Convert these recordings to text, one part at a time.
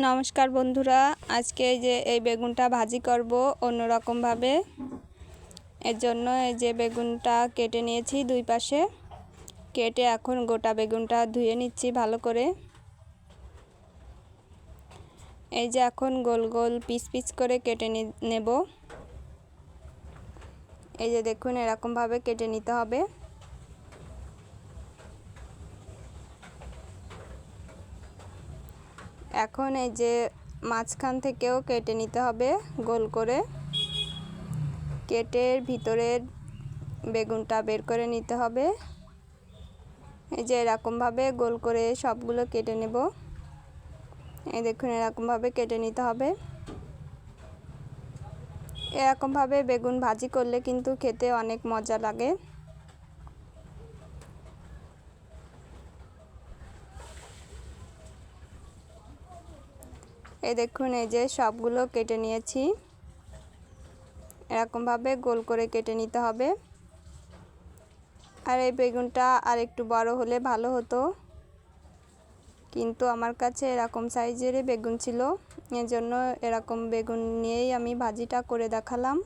নমস্কার বন্ধুরা, আজকে এই যে এই বেগুনটা ভাজি করব অন্যরকমভাবে। এর জন্য এই যে বেগুনটা কেটে নিয়েছি দুই পাশে। কেটে এখন গোটা বেগুনটা ধুয়ে নিচ্ছি ভালো করে। এই যে এখন গোল গোল পিস পিস করে কেটে নেব। এই যে দেখুন, এরকমভাবে কেটে নিতে হবে। এখন এই যে মাঝখান থেকেও কেটে নিতে হবে গোল করে। কেটের ভিতরের বেগুনটা বের করে নিতে হবে। এই যে এরকমভাবে গোল করে সবগুলো কেটে নেব। এই দেখুন, এরকমভাবে কেটে নিতে হবে। এরকমভাবে বেগুন ভাজি করলে কিন্তু খেতে অনেক মজা লাগে। এই দেখুন, এই যে সবগুলো কেটে নিয়েছি। এরকমভাবে গোল করে কেটে নিতে হবে। আর এই বেগুনটা আর একটু বড় হলে ভালো হতো। কিন্তু আমার কাছে এরকম সাইজেরই বেগুন ছিল, এজন্য এরকম বেগুন নিয়েই আমি ভাজিটা করে দেখালাম।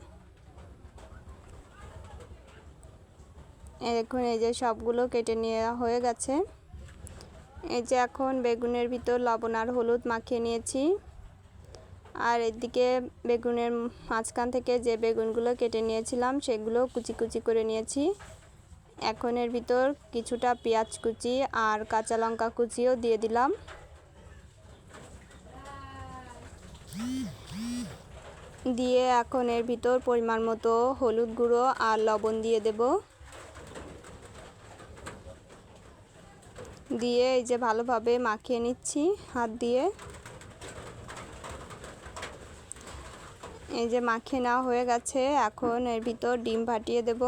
দেখুন, এই যে সবগুলো কেটে নেওয়া হয়ে গেছে। এই যে এখন বেগুনের ভিতর লবণ আর হলুদ মাখিয়ে নিয়েছি। আর এদিকে বেগুনের মাঝখান থেকে যে বেগুনগুলো কেটে নিয়েছিলাম, সেগুলো কুচি কুচি করে নিয়েছি। এখন এর ভিতর কিছুটা পেঁয়াজ কুচি আর কাঁচা লঙ্কা কুচিও দিয়ে দিলাম। দিয়ে এখন এর ভিতর পরিমাণ মতো হলুদ গুঁড়ো আর লবণ দিয়ে দেব। দিয়ে এই যে ভালোভাবে মাখিয়ে নিচ্ছি হাত দিয়ে। এই যে মাখিয়ে নেওয়া হয়ে গেছে, এখন এর ভিতর ডিম ফাটিয়ে দেব।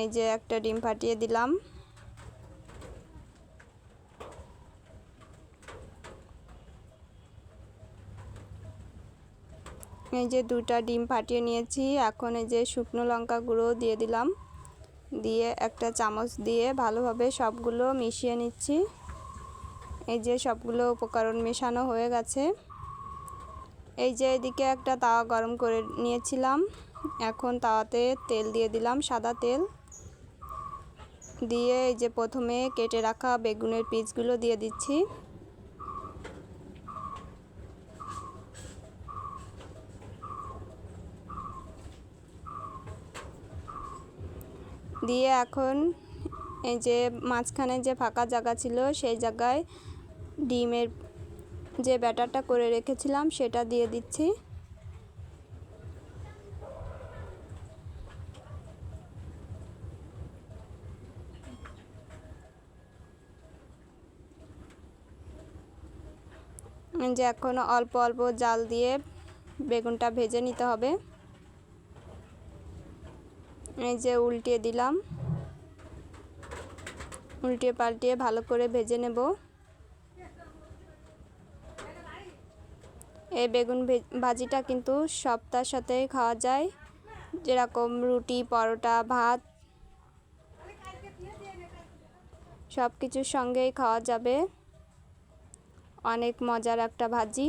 এই যে একটা ডিম ফাটিয়ে দিলাম। এই যে দুটা ডিম ফাটিয়ে নিয়েছি, এখন এই যে শুকনো লঙ্কা গুঁড়ো দিয়ে দিলাম। দিয়ে একটা চামচ দিয়ে ভালোভাবে সবগুলো মিশিয়ে নিচ্ছি। এই যে সবগুলো উপকরণ মেশানো হয়ে গেছে। এই যে এদিকে একটা তাওয়া গরম করে নিয়েছিলাম। এখন তাওয়াতে তেল দিয়ে দিলাম, সাদা তেল। দিয়ে এই যে প্রথমে কেটে রাখা বেগুনের পিসগুলো দিয়ে দিচ্ছি। দিয়ে এখন এই যে মাঝখানে যে ফাঁকা জায়গা ছিল, সেই জায়গায় ডিমের যে ব্যাটারটা করে রেখেছিলাম সেটা দিয়ে দিচ্ছি। যে এখন অল্প অল্প জাল দিয়ে বেগুনটা ভেজে নিতে হবে। এই যে উল্টিয়ে দিলাম। উল্টিয়ে পাল্টিয়ে ভালো করে ভেজে নেব। এই বেগুন ভাজিটা কিন্তু সপ্তাহের সাথেই খাওয়া যায়। যেরকম রুটি, পরোটা, ভাত সব কিছুর সঙ্গেই খাওয়া যাবে। অনেক মজার একটা ভাজি।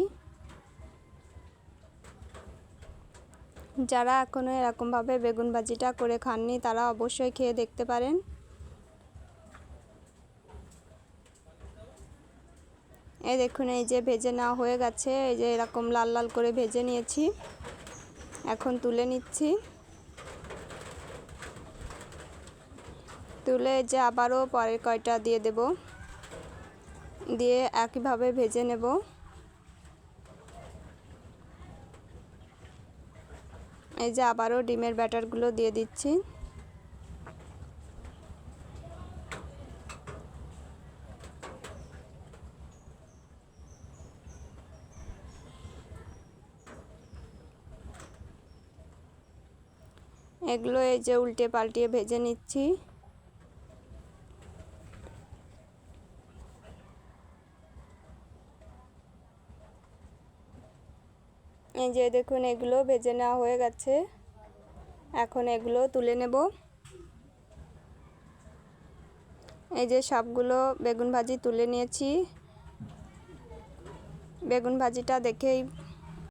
যারা এখনও এরকমভাবে বেগুন ভাজিটা করে খাননি, তারা অবশ্যই খেয়ে দেখতে পারেন। এই দেখুন, এই যে ভেজে নেওয়া হয়ে গেছে। এই যে এরকম লাল লাল করে ভেজে নিয়েছি। এখন তুলে নিচ্ছি। তুলে যে আবারও পরের কয়টা দিয়ে দেব। দিয়ে একইভাবে ভেজে নেব। এই যে আবারও ডিমের ব্যাটারগুলো দিয়ে দিচ্ছি। এগুলো এই যে উল্টে পাল্টিয়ে ভেজে নিচ্ছি। এই যে দেখুন, এগুলো ভেজে নেওয়া হয়ে গেছে। এখন এগুলো তুলে নেব। এই যে সবগুলো বেগুন ভাজি তুলে নিয়েছি। বেগুন ভাজিটা দেখেই